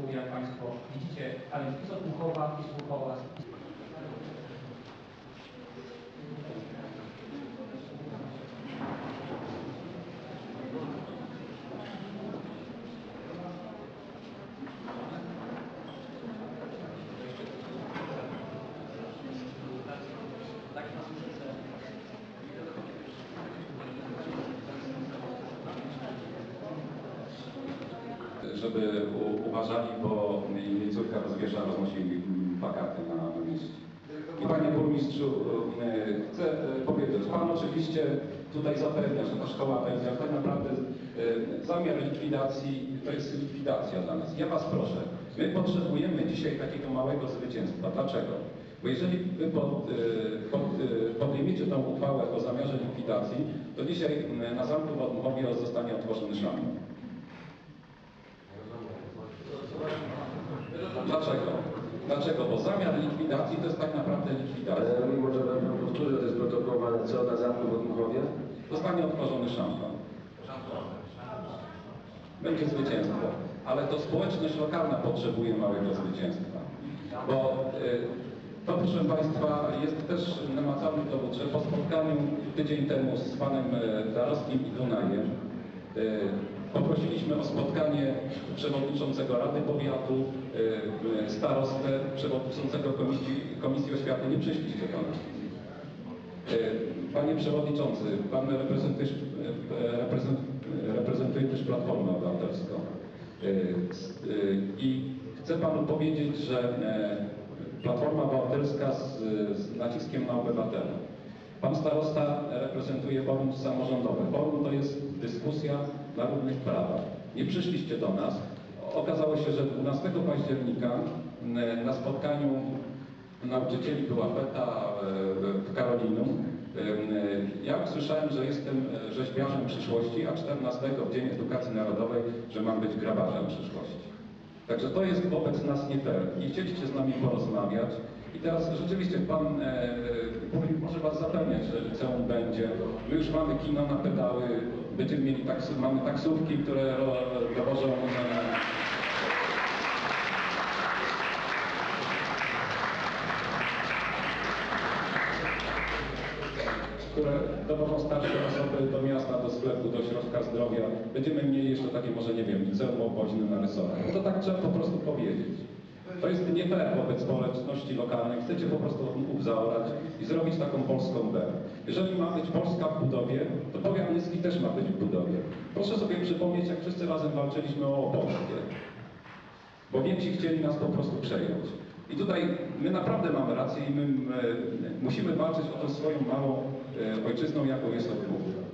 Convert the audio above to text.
Europie, jak Państwo widzicie, więc i z Obuchowa, i z. żeby u, uważali, bo jej córka rozwiesza, roznosi plakaty na, na mieście. I Panie Burmistrzu, e, chcę e, powiedzieć, Pan oczywiście tutaj zapewnia, że ta szkoła będzie, ale tak naprawdę e, zamiar likwidacji to jest likwidacja dla nas. Ja Was proszę, my potrzebujemy dzisiaj takiego małego zwycięstwa. Dlaczego? Bo jeżeli Wy pod, pod, podejmiecie tą uchwałę o zamiarze likwidacji, to dzisiaj na Zamku w Odmówie zostanie otworzony szampan. Dlaczego? Dlaczego? Bo zamiar likwidacji to jest tak naprawdę likwidacja. Ale może Pan powtórzy, to jest protokołowane, co na zamku w Odmuchowie? Zostanie otworzony szampan. Będzie zwycięstwo. Ale to społeczność lokalna potrzebuje małego zwycięstwa. Bo y, to, proszę Państwa, jest też namacalny dowód, że po spotkaniu tydzień temu z panem Darowskim i Dunajem y, poprosiliśmy o spotkanie przewodniczącego Rady Powiatu, y, y, starostę, przewodniczącego Komisji, Komisji Oświaty. Nie przyszliście nas. E, Panie Przewodniczący, Pan reprezentuje, reprezent, reprezentuje też Platformę Obywatelską. E, I chcę Panu powiedzieć, że Platforma Obywatelska z, z naciskiem na obywatela. Pan starosta reprezentuje forum samorządowe. Forum to jest dyskusja na równych prawach. Nie przyszliście do nas. Okazało się, że 12 października na spotkaniu nauczycieli była feta e, w Karolinum. E, Ja usłyszałem, że jestem e, rzeźbiarzem przyszłości, a 14 w Dzień Edukacji Narodowej, że mam być grabarzem przyszłości. Także to jest wobec nas nie fair. Nie chcieliście z nami porozmawiać. I teraz rzeczywiście Pan e, burmistrz może Was że liceum będzie. My już mamy kino na pedały, będziemy mieli taksy, mamy taksówki, które dowożą e, które dowożą starsze osoby do miasta, do sklepu, do ośrodka zdrowia. Będziemy mieli jeszcze takie, może nie wiem, liceum obwoźne na. No to tak trzeba po prostu. To jest nie fair wobec społeczności lokalnej. Chcecie po prostu ów zaorać i zrobić taką polską B. Jeżeli ma być Polska w budowie, to powiat niski też ma być w budowie. Proszę sobie przypomnieć, jak wszyscy razem walczyliśmy o Polskę bo Niemcy chcieli nas po prostu przejąć. I tutaj my naprawdę mamy rację i my e, musimy walczyć o tę swoją małą e, ojczyzną, jaką jest Odmów.